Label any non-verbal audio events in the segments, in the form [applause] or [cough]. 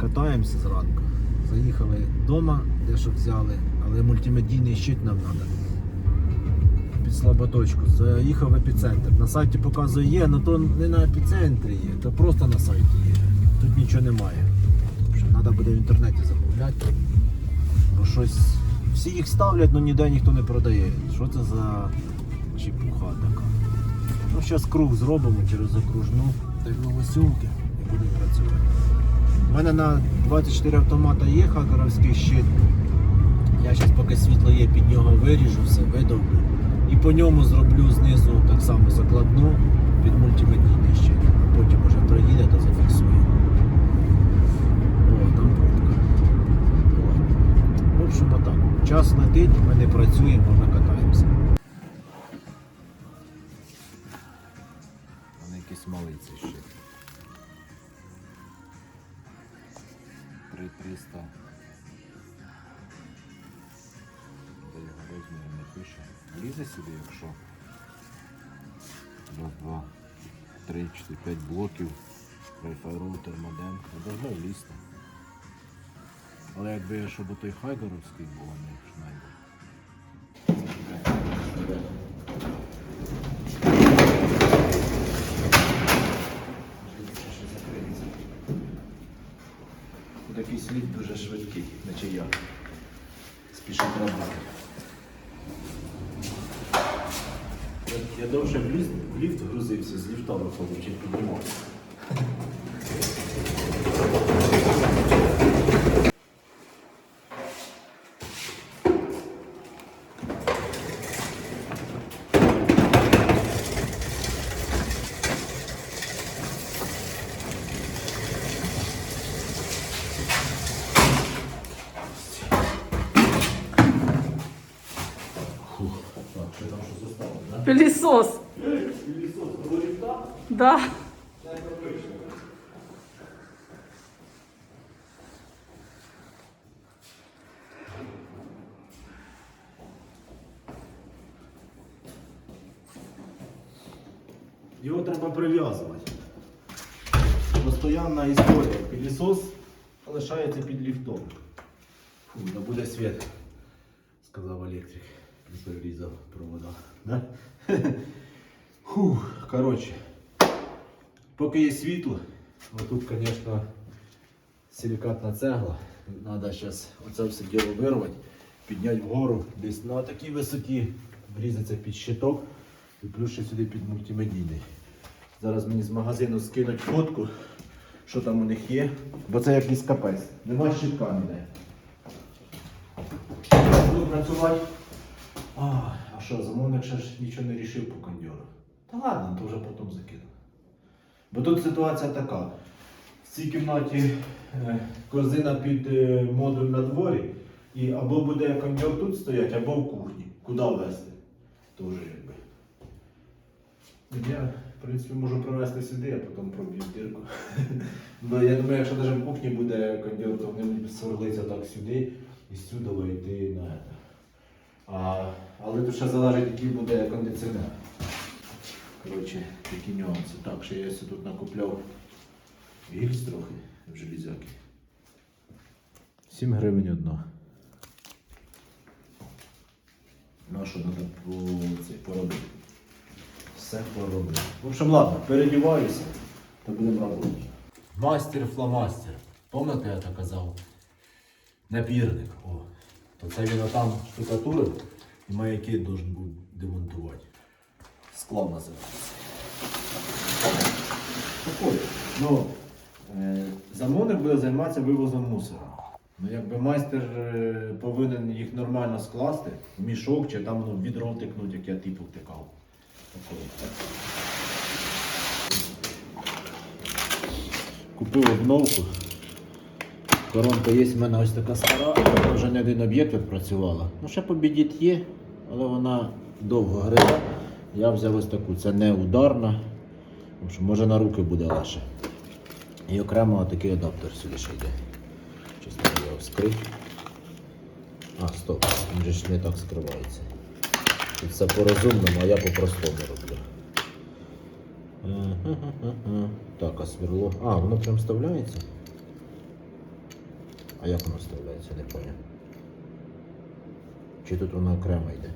Катаємося зранку. Заїхали вдома, дещо взяли, але мультимедійний щит нам треба. Під слаботочку. Заїхав в епіцентр. На сайті показує є, але то не на епіцентрі є, то просто на сайті є. Тут нічого немає. Що треба буде в інтернеті замовляти. Бо щось. Всі їх ставлять, але ніде ніхто не продає. Що це за чепуха така? Ну, зараз круг зробимо через окружну та й новосілки і будемо працювати. У мене на 24 автомата є хакеровський щит. Я зараз поки світло є, під нього виріжу, все, видовлю. І по ньому зроблю знизу так само закладну під мультимедійний щит. Потім вже проїде та зафіксую. О, там пробка. В общем, отак. Час летить, ми не працюємо, накатаємося. Вони якісь малиці ще. 3 300 Де його розмір не пише. Лізе сюди, якщо. Раз, два, три, чотири, п'ять блоків. Wi-Fi роутер, модем. Не должно влізти. Але якби я щоб той хайдеровський був, а не шнайдер. Слід дуже швидкий, наче я. Спішить робити. Я, довше в ліфт, грузився, з ліфта виходив, піднімався. да? Пылесос. Пилісос, було ліфта? Да. Його треба прив'язувати. Постоянна історія. Пілісос лишається під ліфтом. Фу, да буде світ, сказав електрик. І перерізав провода. Да? [laughs] Фу, коротше. Поки є світло, отут, звісно, силікатна цегла. Треба зараз оце все діло вирвати, підняти вгору, десь на такій висоті врізатися під щиток і плюс ще сюди під мультимедійний. Зараз мені з магазину скинуть фотку, що там у них є, бо це якийсь капець. Нема щитка ніде. Буду працювати. Що, замовник ще ж нічого не рішив по кондьору. Та ладно, то вже потім закину. Бо тут ситуація така. В цій кімнаті е, корзина під е, модуль на дворі, і або буде кондьор тут стоять, або в кухні. Куди вести? Тоже якби. Я, в принципі, можу провести сюди, а потім проб'ю дірку. [laughs] Бо я думаю, якщо навіть в кухні буде кондьор, то вони сверлиться так сюди і сюди йти на це. А, але тут ще залежить, який буде кондиціонер. Коротше, такі нюанси. Так, ще я тут накупляв гільз трохи в железяки. 7 гривень одна. Ну що треба по, це, поробити? Все поробити. В общем, ладно, передіваюся та будемо робити. Мастер фломастер. Пам'ятаєте, я так казав? Напірник. О. То це він там штукатурив і маяки должен був демонтувати. Склав називається. Такое. Ну, е, замовник буде займатися вивозом мусора. Ну, якби майстер е, повинен їх нормально скласти в мішок чи там ну, відро втикнути, як я типу втикав. Купив обновку. Коронка є, в мене ось така стара, вже не один об'єкт відпрацювала. Ну, ще побідіт є, але вона довго гризе. Я взяв ось таку, це не ударна. В може на руки буде легше. І окремо такий адаптер сюди ще йде. Чесно, я його. А, стоп, він же ж не так скривається. Тут все по-розумному, а я по-простому роблю. Ага. Так, а сверло. А, воно прям вставляється? А як воно вставляється, не поняв. Чи тут воно окремо йде?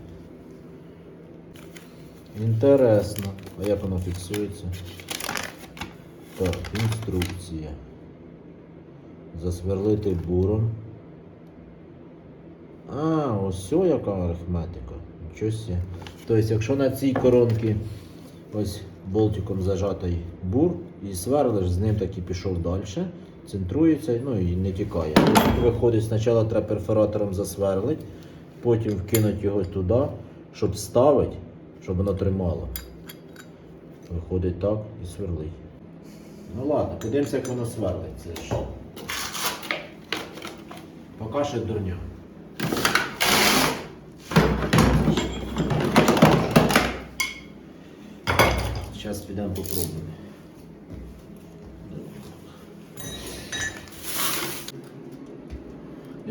Інтересно. А як воно фіксується? Так, інструкція. Засверлити буром. А, ось яка арифметика. Нічого сі. Тобто, якщо на цій коронці ось болтиком зажатий бур і сверлиш, з ним так і пішов далі, центрується, ну і не тікає. Виходить, спочатку треба перфоратором засверлити, потім вкинути його туди, щоб ставити, щоб воно тримало. Виходить так і сверлить. Ну ладно, подивимося, як воно сверлить. Це що? Поки що дурня. Зараз підемо попробуємо.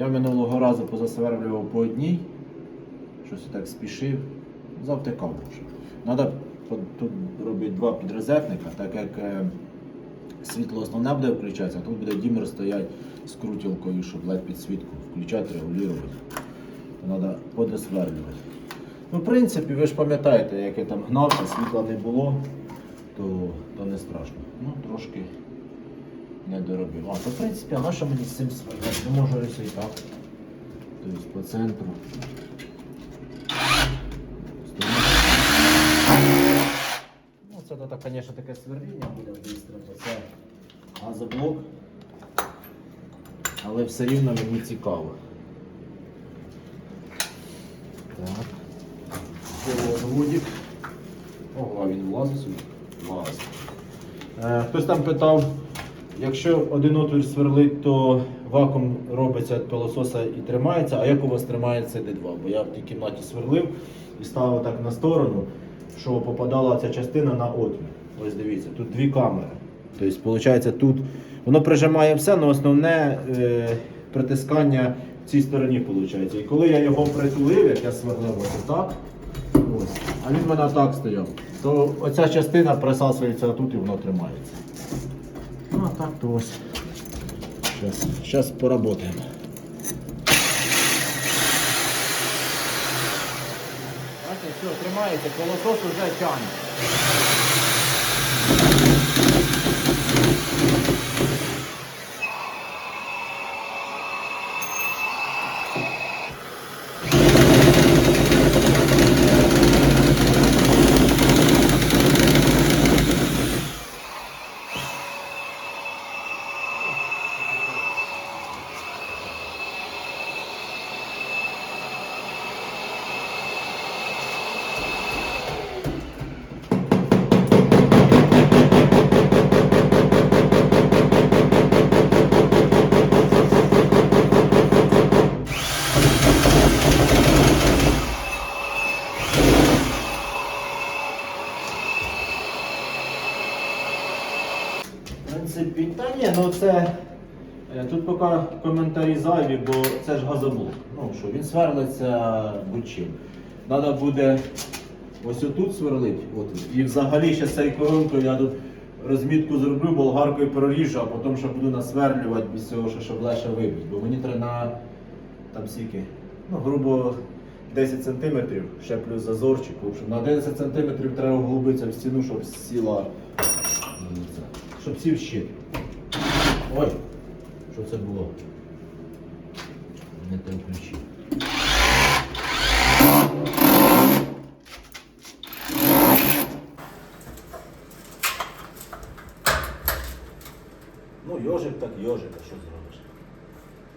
Я минулого разу позасверлював по одній, щось так спішив, завтикав. Треба тут робити два підрозетника, так як е, світло основне буде включатися, а тут буде дімер стоять з крутілкою, щоб LED підсвітку включати, регулювати. Треба подосверлювати. Ну, в принципі, ви ж пам'ятаєте, як я там гнався, світла не було, то, то не страшно. Ну, трошки не доробив. А, то в принципі, а на що мені з цим сверлити? Не можу ось так. Тобто по центру. Ну, це звісно, таке сверління буде быстро, бо це газоблок. Але все рівно мені цікаво. Так. Водик. Ого, він влазить сюди? Влазить. Е, хтось там питав, якщо один отвір сверлить, то вакуум робиться від пилососа і тримається, а як у вас тримається D2? Бо я в тій кімнаті сверлив і ставив так на сторону, що попадала ця частина на отвір. Ось дивіться, тут дві камери. Тобто, виходить, тут воно прижимає все, але основне е, притискання в цій стороні виходить. І коли я його притулив, як я сверлив ось так, ось, а він в мене так стояв, то оця частина присасується тут і воно тримається. Ну а так то ось. Сейчас, сейчас поработаем. Бачите, все, тримається, колосос уже тягне. В принципі, та ну це. е, Тут поки коментарі зайві, бо це ж газоблок. Ну що, він сверлиться будь-чим. Треба буде ось отут сверлити. От. І взагалі ще з цією я тут розмітку зроблю, болгаркою проріжу, а потім ще буду насверлювати без цього, що- щоб легше вибити. Бо мені треба на там скільки, ну, грубо 10 см, ще плюс зазорчик. В общем, на 11 см треба вглубитися в стіну, щоб сіла. Щоб сів щит. Ой, що це було? Не те включив. Ну, йожик так йожик, а що зробиш?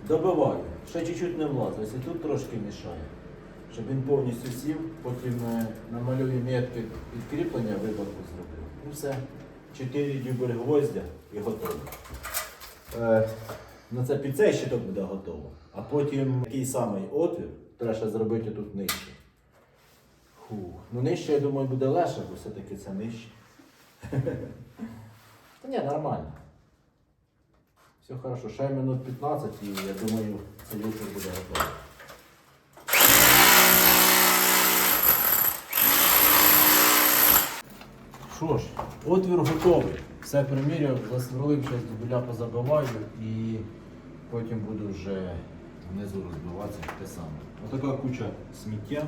Добиваю. Ще чуть-чуть не влазить, і тут трошки мішає. Щоб він повністю сів, потім е, намалюю метки підкріплення, виборку зроблю. І все. Чотири дюбель гвоздя і готово. Е, ну це під цей щиток буде готово. А потім такий самий отвір треба зробити тут нижче. Фух. Ну нижче, я думаю, буде легше, бо все-таки це нижче. [laughs] Та ні, нормально. Все хорошо, ще минут 15 і я думаю, це вечір буде готово. Що ж, отвір готовий. Все приміряв, засверлив, зараз дубля позабиваю і потім буду вже внизу розбиватися те саме. Отака куча сміття.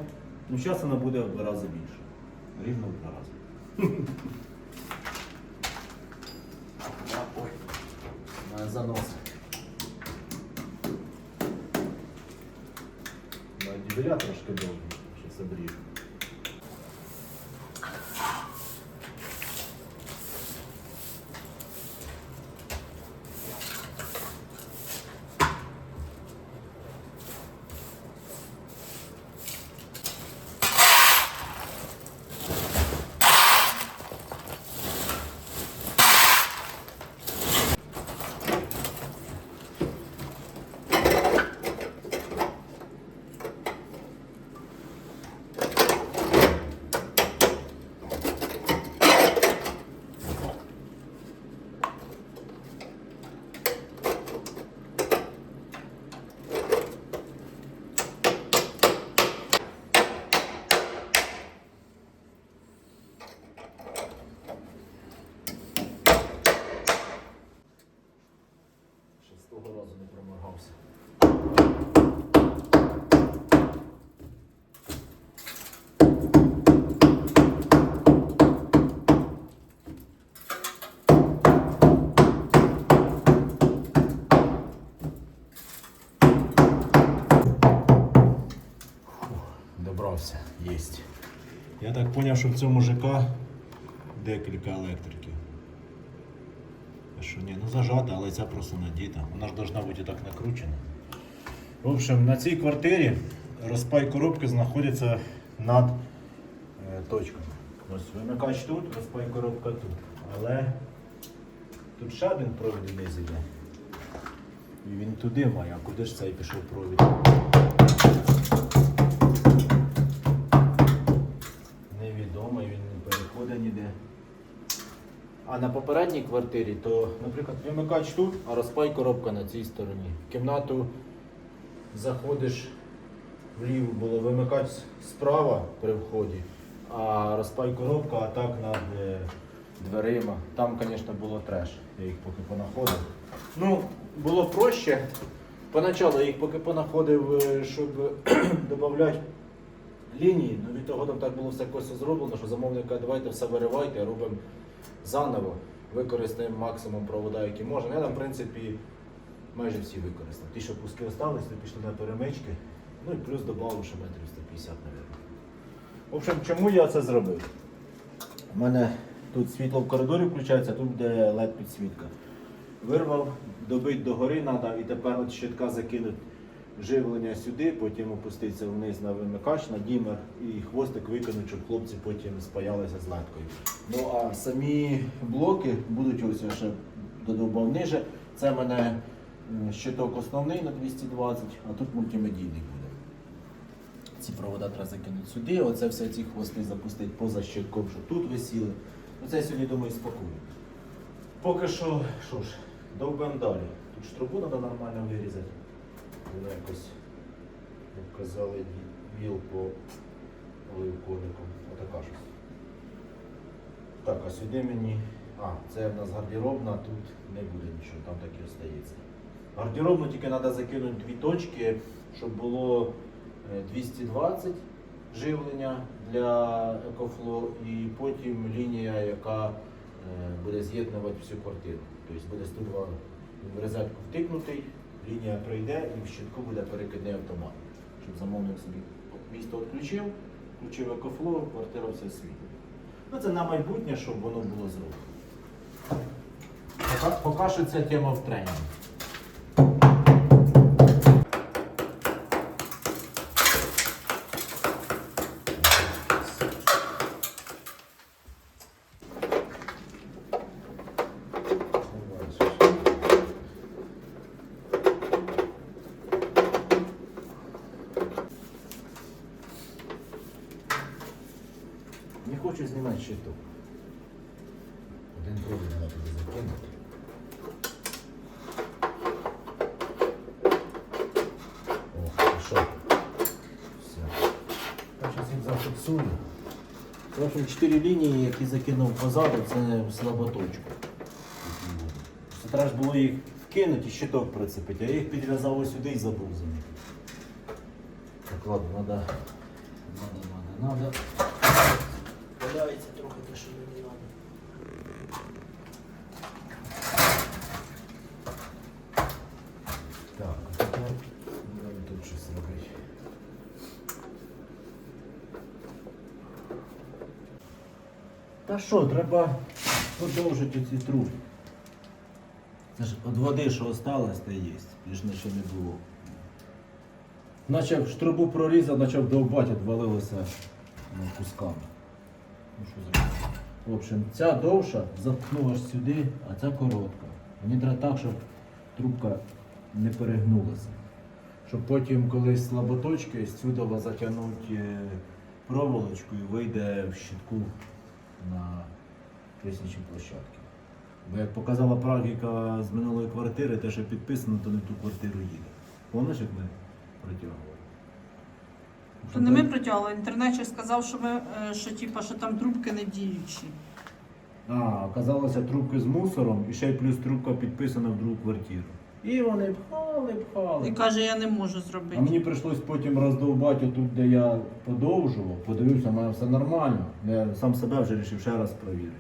Ну, зараз вона буде в два рази більше. Рівно в два рази. Ой, мене заносить. Дібеля трошки довго, що обріжу. Ще з того разу не. Добрався, єсть. Я так зрозумів, що в цьому ЖК декілька електриків. Що ні, ну зажата, але ця просто надіта. Вона ж должна бути так накручена. В общем, на цій квартирі розпай коробки знаходиться над е, точками. Ось вимикач тут, розпай коробка тут. Але тут ще один провід вниз іде. І він туди має, а куди ж цей пішов провід? Невідомо, він не переходить ніде. А на попередній квартирі, то, наприклад, вимикач тут, а розпай коробка на цій стороні. В кімнату заходиш вліво, було вимикач справа при вході, а розпай коробка а так над е, дверима. Там, звісно, було треш. Я їх поки понаходив. Ну, було проще. Поначалу їх поки понаходив, е, щоб [clears throat] додати лінії, ну від того там так було все косо зроблено, що замовник каже, давайте все виривайте, робимо заново, використаємо максимум провода, які можна. Я там, в принципі, майже всі використав. Ті, що куски остались, то пішли на перемички. Ну і плюс додав ще метрів 150, мабуть. В общем, чому я це зробив? У мене тут світло в коридорі включається, тут буде LED підсвітка. Вирвав, добить догори треба і тепер щитка закинуть живлення сюди, потім опуститься вниз на вимикач, на дімер і хвостик викинуть, щоб хлопці потім спаялися з леткою. Ну а самі блоки будуть ось ще додовбав ниже. Це в мене щиток основний на 220, а тут мультимедійний буде. Ці провода треба закинути сюди, оце все ці хвости запустити поза щитком, щоб тут висіли. Оце сьогодні думаю спакую. Поки що, що ж, довбемо далі. Тут ж треба нормально вирізати. Воно якось, як казали, віл по оливковикам. Отака щось. Так, а сюди мені. А, це в нас гардеробна, тут не буде нічого, там так і остається. Гардеробну тільки треба закинути дві точки, щоб було е, 220 живлення для екофло і потім лінія, яка е, буде з'єднувати всю квартиру. Тобто буде 102 в розетку втикнутий, лінія пройде і в щитку буде перекидний автомат. Щоб замовник собі місто відключив, включив екофло, квартира все світить. Ну це на майбутнє, щоб воно було зроблено. Поки, що ця тема в тренді. Не хочу знімати щиток. Один провід треба туди закинути. О, пішов. Все. Я зараз їх зафіксую. В общем, чотири лінії, які закинув позаду, це слаботочка. Це треба ж було їх вкинути і щиток прицепити. Я їх підв'язав ось сюди і забув за них. Так, ладно, надо. Надо, надо, надо. Валяється трохи те, що мені надо. Так, а тепер будемо тут щось робити. Та що, треба продовжити ці труби. Це ж від води, що осталось, те є. Більш нічого не було. Начав штрубу прорізав, почав довбати, відвалилося ну, кусками. Ну що зробити? В общем, ця довша заткнула аж сюди, а ця коротка. Мені треба так, щоб трубка не перегнулася. Щоб потім колись слаботочки з сюди затягнути проволочку і вийде в щитку на лісничій площадці. Бо як показала практика з минулої квартири, те, що підписано, то не в ту квартиру їде. Пам'ятаєш, як ми притягували? То не ми протягли. Інтернет ще сказав, що ми е, що, типа, що там трубки не діючі. А, оказалося трубки з мусором і ще й плюс трубка підписана в другу квартиру. І вони пхали, пхали. І каже, я не можу зробити. А мені прийшлось потім роздовбати тут, де я подовжував, подивився, в мене все нормально. Я сам себе вже вирішив ще раз перевірити.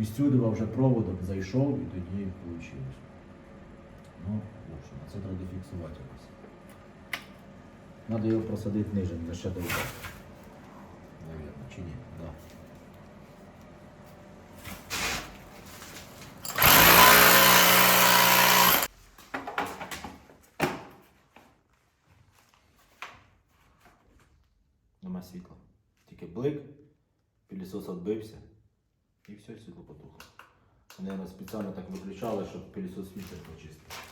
І сюди вже проводок зайшов і тоді вийшло. Ну, в общем, це треба фіксувати якось. Треба його просадити ниже, де ще довго. Навірно, чи ні? Да. Нема. Тільки блик, пілісос відбився і все, світло потухло. Вони спеціально так виключали, щоб пілісос вітер почистив.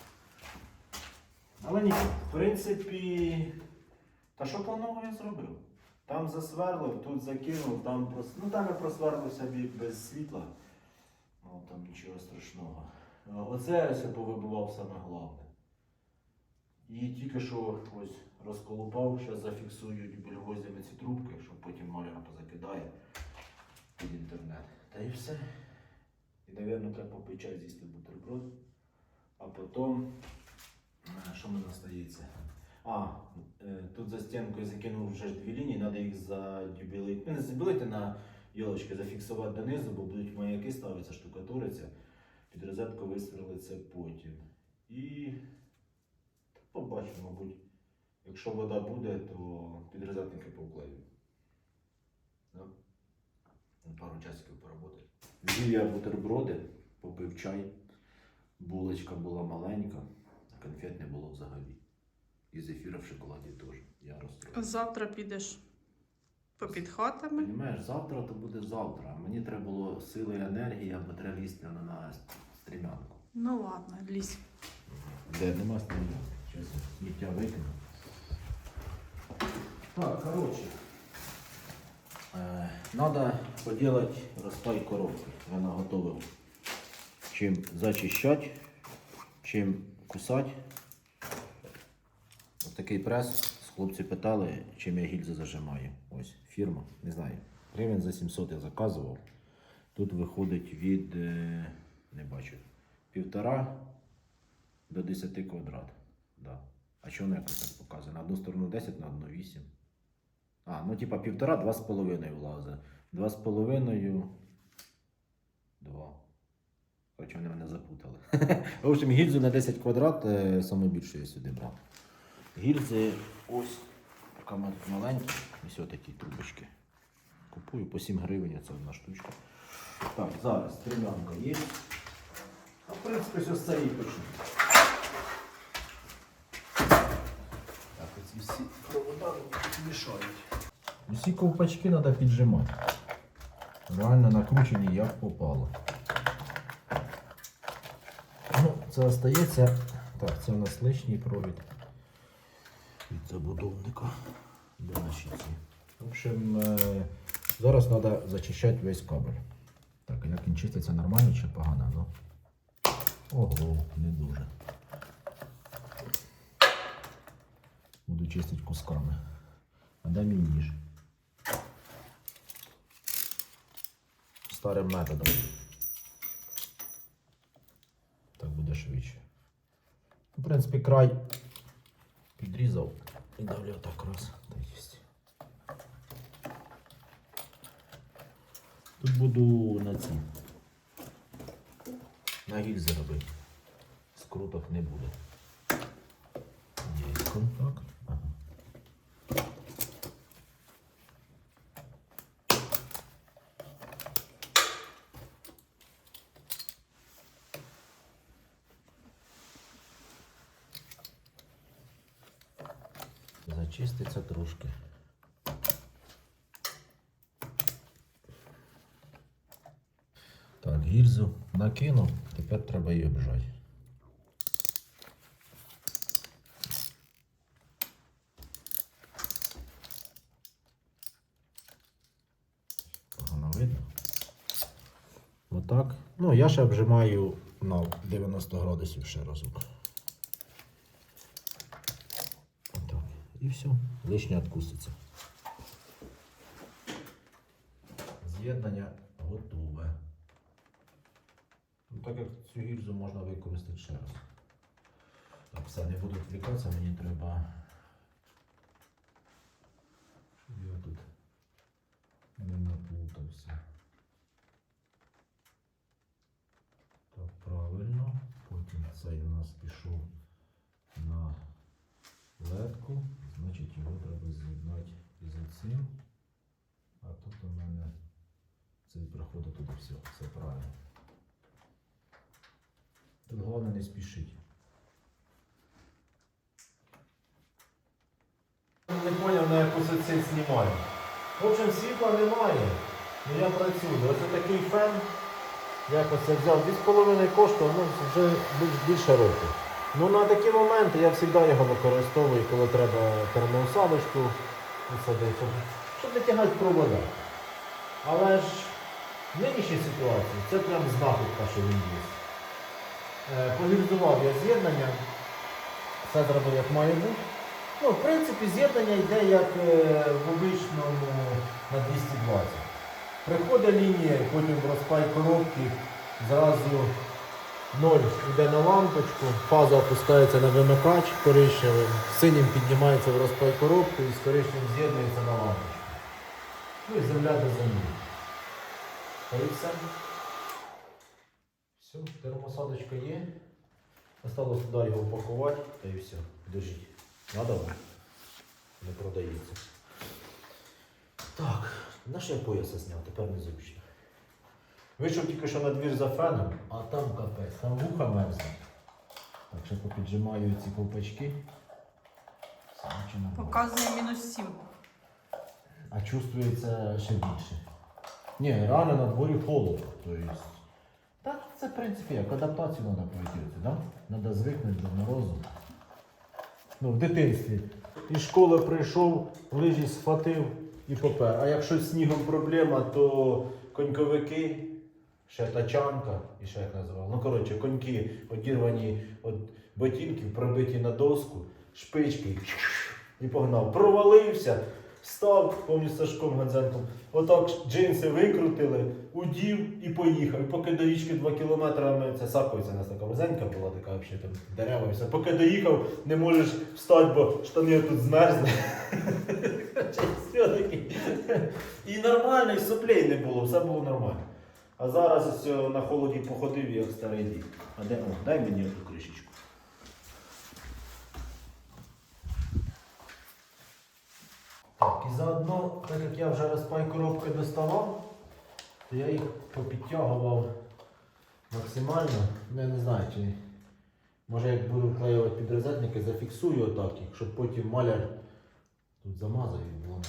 Але ні, в принципі, та що планово я зробив? Там засверлив, тут закинув, там прос... ну там я просверлив собі без світла. Ну там нічого страшного. Оце я ось повибивав саме головне. І тільки що ось розколупав, зараз зафіксують бульгозями ці трубки, щоб потім маляр позакидає під інтернет. Та і все. І, мабуть, треба попити чай з'їсти бутерброд. А потім, е, що в мене остається? А, е, тут за стінкою закинув вже ж дві лінії, треба їх задюбілити. Не задюбілити на йолочки, зафіксувати донизу, бо будуть маяки ставитися, штукатуриться. Під розетку висверлиться потім. І побачимо, мабуть. Якщо вода буде, то підрозетники повклею. Да? Пару часиків поработати. З'їв я бутерброди, попив чай. Булочка була маленька, а конфет не було взагалі. І зефіра в шоколаді теж. Я розстроївся. Завтра підеш попід хатами. Понимаєш, завтра то буде завтра. Мені треба було сили і енергії, або треба лізти на, на стрімянку. Ну ладно, лізь. Де нема стрімянки. Зараз сміття викину. Так, коротше. Е, надо поделать розпай коробки. Я наготовив. Чим зачищати, чим кусати. Ось такий прес. Хлопці питали, чим я гільзи зажимаю. Ось фірма, не знаю. Гривень за 700 я заказував. Тут виходить від, е, не бачу, півтора до 10 квадрат. Да. А чого не якось так показує? На одну сторону 10, на одну 8. А, ну типа півтора, два з половиною влазить. Два з половиною. Два. Хоча вони мене запутали. [laughs] В общем, гільзу на 10 квадрат е, саме більше я сюди брав. Гільзи ось така ма- маленькі, ось такі трубочки. Купую по 7 гривень, це одна штучка. Так, зараз стрілянка є. А в принципі, все з цієї почну. Так, оці всі провода мішають. Усі ковпачки треба піджимати. Реально накручені як попало. Ну, це остається. Так, це у нас лишній провід від забудовника. Де наші? В общем, е, зараз треба зачищати весь кабель. Так, як він чиститься нормально чи погано? Ну. Ого, не дуже. Буду чистити кусками. А де мій ніж? Старим методом. Так буде швидше. В принципі, край підрізав і далі отак раз. Тут буду на ці. На гільзи робити. Скруток не буде. Є контакт. Ага. Зачиститься трошки. Так, гільзу накинув, тепер треба її обжати. Погано видно. Отак. Ну, я ще обжимаю на 90 градусів ще разок. Отак. І все. Лишнє відкуситься. З'єднання готове. Ну, так як цю гільзу можна використати ще раз. Так, все, не буду відвлікатися, мені треба. Щоб я тут не наплутався. Так, правильно. Потім цей у нас пішов на. Значить його треба з'єднати із цим. А тут у мене цей проходить туди все. Все правильно. Тут головне не спішить. Не поняв, на яку це знімаю. В общем, світла немає. Ну я працюю. Ось такий фен. Якось я взяв 2,5 коштував, ну вже більше року. Ну на такі моменти я завжди його використовую, коли треба термоусадочку посадити, щоб, не тягати провода. Але ж в нинішній ситуації це прям знахідка, що він є. Е, я з'єднання, все зробив як має бути. Ну, в принципі, з'єднання йде як е, в обичному на 220. Приходить лінія, потім розпай коробки, зразу 0 йде на лампочку, фаза опускається на вимикач коричневим, синім піднімається в розпай коробку і з коричневим з'єднується на лампочку. Ну і земля до землі. Та і все. Все, термосадочка є. Осталось туди його упакувати та і все. Держіть. Надо вам? Не продається. Так, на що я пояса зняв, тепер незручно. Вийшов тільки що на двір за феном, а там капець, там вуха мерзне. Так що попіджимаю ці ковпачки. Показує мінус 7. А чувствується ще більше. Ні, реально на дворі холодно. То есть... Так, це в принципі як адаптацію треба пройти, да? Треба звикнути до морозу. Ну, в дитинстві. Із школи прийшов, лижі схватив і попер. А якщо з снігом проблема, то коньковики, ще тачанка, і ще як називав. Ну, коротше, коньки одірвані від ботинків, пробиті на доску, шпички і погнав. Провалився, став, з Сашком Гадзенком. Отак джинси викрутили, удів і поїхав. І поки до річки 2 кілометри, це у нас така вузенька була, така взагалі там дерева і все. Поки доїхав, не можеш встати, бо штани тут змерзли. [laughs] І нормально, і соплей не було, все було нормально. А зараз е, на холоді походив, як старий дід. А де? О, дай мені ту кришечку. Так, і заодно, так як я вже розпай коробки доставав, то я їх попідтягував максимально. Ну, я не знаю, чи може як буду вклеювати під розетники, зафіксую отак щоб потім маляр тут замазав і було.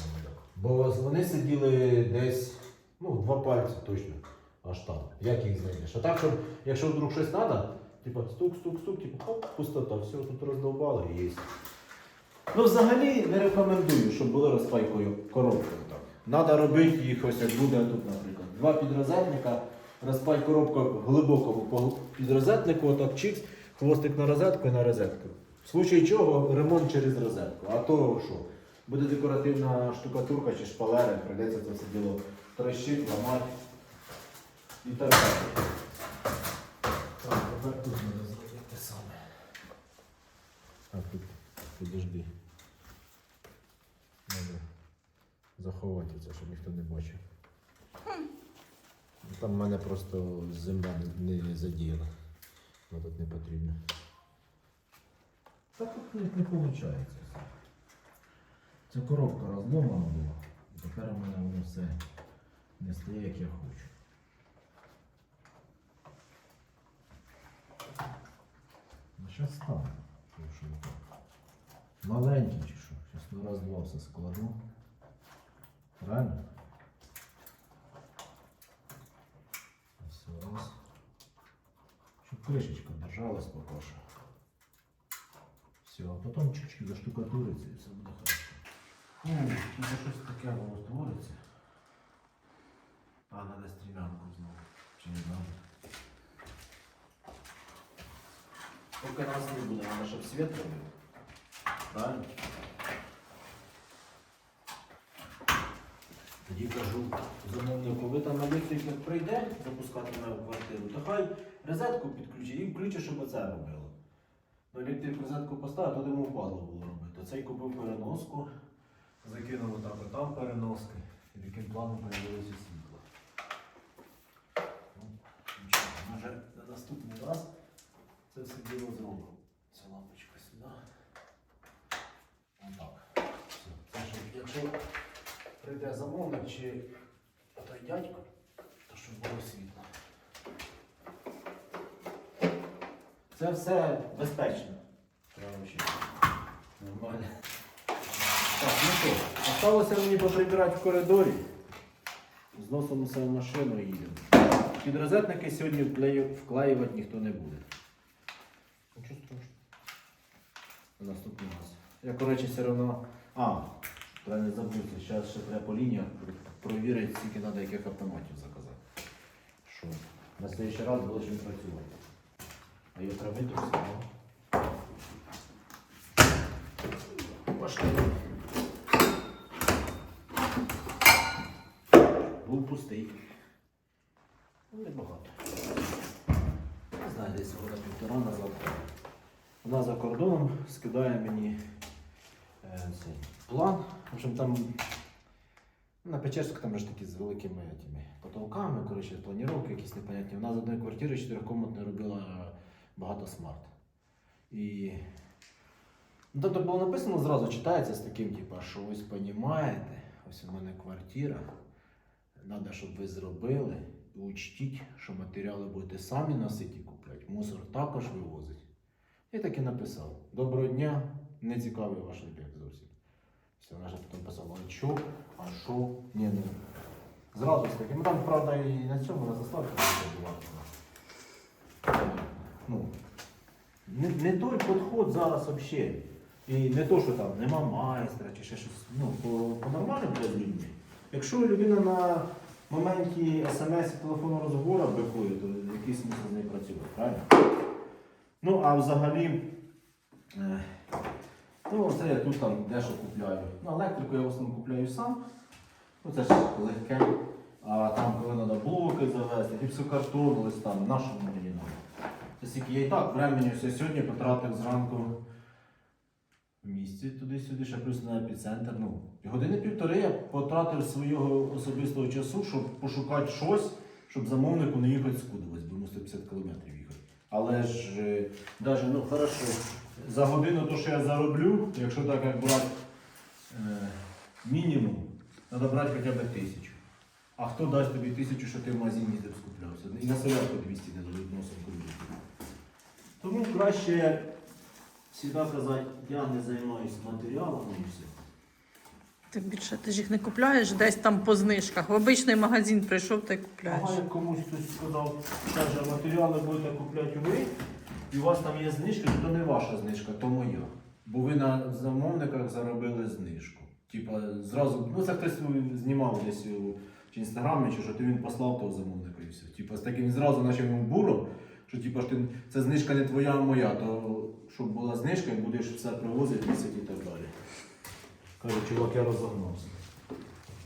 Бо вони сиділи десь, ну, два пальці точно, аж там. Як їх знайдеш? А так, щоб, якщо вдруг щось треба, типа стук, стук, стук, типу, хоп, пустота, все, тут роздовбали і є. Ну, взагалі не рекомендую, щоб були розпайкою коробки. Так. Надо робити їх ось як буде тут, наприклад. Два підрозетника, розпай глибокому по- підрозетнику, отак чикс, хвостик на розетку і на розетку. В случаї чого ремонт через розетку. А то що? Буде декоративна штукатурка чи шпалери, прийдеться це все діло трощити, ламати і так далі. Так, тепер тут треба зробити те саме. А тут підожди. Надо заховати це, щоб ніхто не бачив. Ну, Там в мене просто земля не задіяла. Воно тут не потрібно. Так тут не, не виходить. Ця коробка розломана була. І тепер у мене воно все не стає, як я хочу. Зараз стане. Тому що не так. Маленький чи що? Зараз ну раз-два все складу. Правильно? Все раз. Щоб кришечка держалась поки що. Все, а потім чуть-чуть заштукатуриться і все буде хорошо. Ну, це щось таке воно створиться. А, надо стрімянку знову. Чи не надо? Поки нас не буде, треба, щоб світ робив. Правильно? Тоді кажу замовнику, ви там електрик прийде запускати мене квартиру, то хай розетку підключить і включить, щоб оце робило. Ну, електрик розетку поставив, то йому впадло було робити. Оцей купив переноску, закинув отак отам переноски. І таким планом появилося світло. Ну, нічого, може раз це все діло зробимо. Ця лампочка сюди. Отак. Все. Якщо прийде замовник чи той дядько, то щоб було світло. Це все безпечно. Треба вчити. Нормально. Так, ну що, осталося мені поприбирати в коридорі. Зносимо все в машину і їдемо. Підрозетники сьогодні вклею- вклеювати ніхто не буде. Страшного. На наступний раз. Я, коротше, все одно. А, треба не забути, зараз ще треба по лініях провірити, скільки треба яких автоматів заказати. Що? На наступний раз буде чим працювати. А його треба витрусити, так? Пошли. Був пустий. Ну, Небагато. Не знаю, десь года півтора назад. Вона за кордоном скидає мені е, цей план. В общем, там на Печерську там ж такі з великими тими потолками, коротше, планіровки якісь непонятні. Вона з одної квартири чотирикомнатної робила багато смарт. І ну, тобто було написано зразу, читається з таким, типу, що ось понімаєте, ось у мене квартира. Треба, щоб ви зробили і учтіть, що матеріали будете самі носити і купляти. Мусор також вивозить. І так і написав. Доброго дня, не цікавий ваш об'єкт зовсім. Все, вона ж потім писала, а що, а що? Ні, ну. Зразу з таким. Там, правда, і на цьому на заставці була. Ну, не, не той підход зараз взагалі. І не то, що там нема майстра чи ще щось. Ну, по, по нормальному людьми. Якщо людина на моменті смс і телефонного розговору бикує, то який смисл з нею працювати, правильно? Ну, а взагалі, е, ну, це я тут там дещо купляю. Ну, електрику я в основному купляю сам. Ну, це ж легке. А там, коли треба блоки завести, гіпсокартон, листам, нашому мені треба. Скільки я і так времени все сьогодні потратив зранку в місті туди-сюди, ще плюс на епіцентр. Ну, години півтори я потратив свого особистого часу, щоб пошукати щось, щоб замовнику не їхати скудилось, бо йому 150 кілометрів їхати. Але ж е, даже, ну хорошо, за годину то, що я зароблю, якщо так як брати е, мінімум, треба брати хоча б тисячу. А хто дасть тобі тисячу, що ти в магазині їздив скуплявся? І на солярку 200 не дадуть носом ходити. Тому краще завжди казати, я не займаюся матеріалами і все. Тим більше ти ж їх не купляєш десь там по знижках. В обичний магазин прийшов й купляєш. Ага, як комусь хтось сказав, каже, матеріали будете купляти ви, і у вас там є знижка, то не ваша знижка, то моя. Бо ви на замовниках заробили знижку. Типа зразу, ну це хтось знімав десь у інстаграмі, чи що то він послав того замовника і все. Типа з таким зразу наче йому буром, що типа ти це знижка не твоя, а моя, то щоб була знижка, і будеш все привозити, вісити і так далі. Каже, чувак, я розогнався.